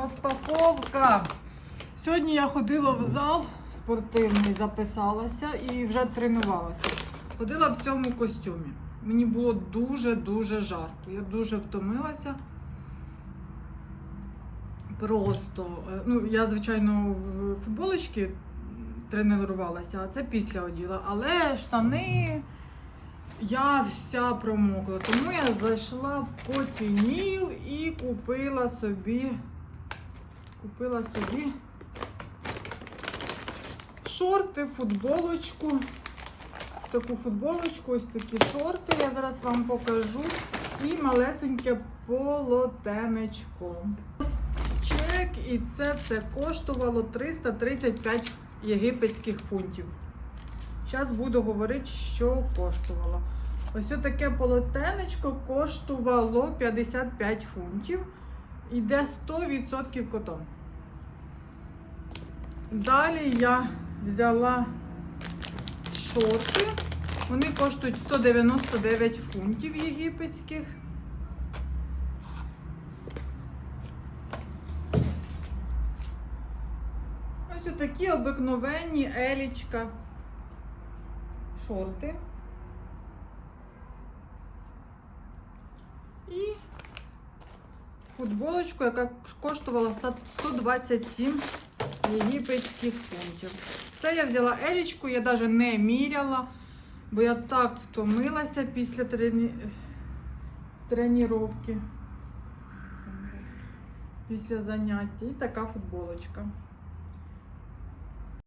Розпаковка. Сьогодні я ходила в зал спортивний, записалася і вже тренувалася. Ходила в цьому костюмі. Мені було дуже-дуже жарко. Я дуже втомилася. Просто, е, ну, я, звичайно, в футболочці тренувалася, а це після оділа. Але штани я вся промокла. Тому я зайшла в Котініл і купила собі купила собі шорти, футболочку. Таку футболочку, ось такі шорти. Я зараз вам покажу. І малесеньке полотенечко. Ось чек, і це все коштувало 335 єгипетських фунтів. Зараз буду говорити, що коштувало. Ось таке полотенечко коштувало 55 фунтів. Іде 100% котон. Далі я взяла шорти. Вони коштують 199 фунтів єгипетських. Ось такі обикновенні елічка шорти. футболочку, яка коштувала 127 єгипетських фунтів. Це я взяла елічку, я навіть не міряла, бо я так втомилася після трені... тренування. Після заняття. І така футболочка.